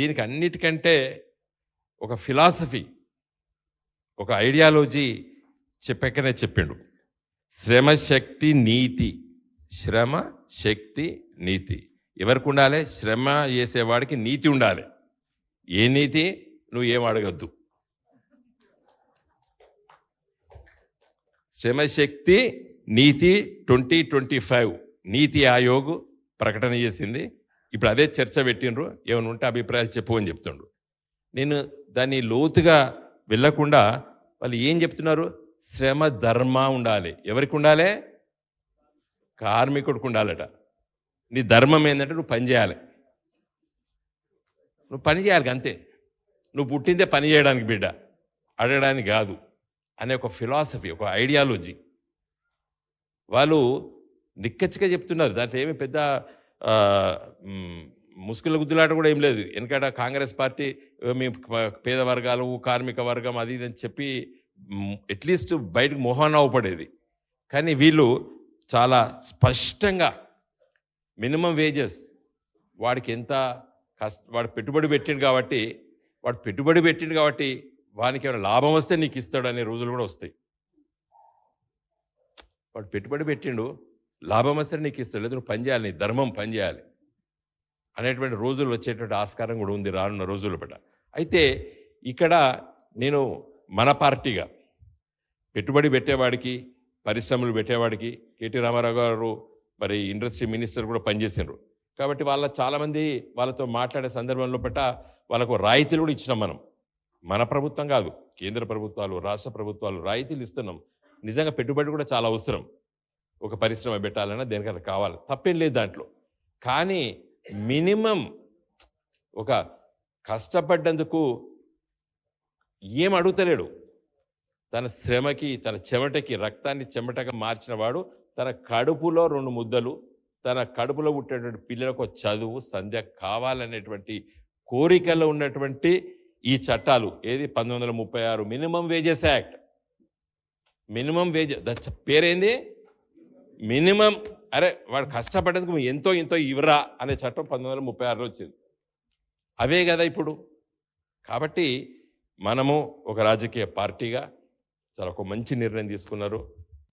దీనికి అన్నిటికంటే ఒక ఫిలాసఫీ ఒక ఐడియాలజీ చెప్పకనే చెప్పిండు. శ్రమ శక్తి నీతి శ్రమ శక్తి నీతి. ఎవరికి ఉండాలి? శ్రమ చేసేవాడికి నీతి ఉండాలి. ఏ నీతి? నువ్వు ఏం అడగద్దు. శ్రమశక్తి నీతి ట్వంటీ ట్వంటీ ఫైవ్. నీతి ఆయోగ్ ప్రకటన చేసింది. ఇప్పుడు అదే చర్చ పెట్టిండ్రు ఏమైనా ఉంటే అభిప్రాయాలు చెప్పు అని చెప్తుండ్రు. నేను దాన్ని లోతుగా వెళ్ళకుండా వాళ్ళు ఏం చెప్తున్నారు? శ్రమ ధర్మ ఉండాలి. ఎవరికి ఉండాలి? కార్మికుడికి ఉండాలట. నీ ధర్మం ఏంటంటే నువ్వు పని చేయాలి. నువ్వు పని చేయాలి అంతే. నువ్వు పుట్టిందే పని చేయడానికి బిడ్డ. అడగడానికి కాదు. అనే ఒక ఫిలాసఫీ ఒక ఐడియాలజీ. వాళ్ళు నిక్కచ్చిగా చెప్తున్నారు. దాంట్లో ఏమి పెద్ద ముసుగుల గుద్దులాట కూడా ఏం లేదు. ఎందుకంటే కాంగ్రెస్ పార్టీ మీ మేము పేద వర్గాలు కార్మిక వర్గం అది ఇది అని చెప్పి అట్లీస్ట్ బయటకు మొహాన్ పడేది. కానీ వీళ్ళు చాలా స్పష్టంగా మినిమం వేజెస్. వాడికి ఎంత కష్ట వాడు పెట్టుబడి పెట్టిండు కాబట్టి వాడు పెట్టుబడి పెట్టిండు కాబట్టి వానికి ఏమైనా లాభం వస్తే నీకు ఇస్తాడు అనే రోజులు కూడా వస్తాయి. వాడు పెట్టుబడి పెట్టిండు లాభం వస్తే నీకు ఇస్తాడు లేదు నువ్వు పని చేయాలి నీ ధర్మం పని చేయాలి అనేటువంటి రోజులు వచ్చేటువంటి ఆస్కారం కూడా ఉంది రానున్న రోజుల పట. అయితే ఇక్కడ నేను మన పార్టీగా పెట్టుబడి పెట్టేవాడికి పరిశ్రమలు పెట్టేవాడికి కేటీ రామారావు గారు మరి ఇండస్ట్రీ మినిస్టర్ కూడా పనిచేసినారు కాబట్టి వాళ్ళ చాలామంది వాళ్ళతో మాట్లాడే సందర్భంలో పట్ట వాళ్ళకు రాయితీలు కూడా ఇచ్చినాం మనం. మన ప్రభుత్వం కాదు కేంద్ర ప్రభుత్వాలు రాష్ట్ర ప్రభుత్వాలు రాయితీలు ఇస్తున్నాం. నిజంగా పెట్టుబడి కూడా చాలా అవసరం. ఒక పరిశ్రమ పెట్టాలన్నా దేనికన్నా కావాలి. తప్పేం లేదు దాంట్లో. కానీ మినిమం ఒక కష్టపడ్డందుకు ఏం అడుగుతలేడు. తన శ్రమకి తన చెమటకి రక్తాన్ని చెమటగా మార్చిన వాడు తన కడుపులో రెండు ముద్దలు తన కడుపులో పుట్టేటువంటి పిల్లలకు చదువు సంధ్య కావాలనేటువంటి కోరికలో ఉన్నటువంటి ఈ చట్టాలు ఏది? పంతొమ్మిది వందల ముప్పై ఆరు minimum wages act. Minimum wage దచ్చ పేరేంది? మినిమం అరే వాడు కష్టపడేందుకు ఎంతో ఎంతో ఇవ్వరా అనే చట్టం పంతొమ్మిది వందల ముప్పై ఆరులో వచ్చింది. అవే కదా ఇప్పుడు. కాబట్టి మనము ఒక రాజకీయ పార్టీగా చాలా ఒక మంచి నిర్ణయం తీసుకున్నారు.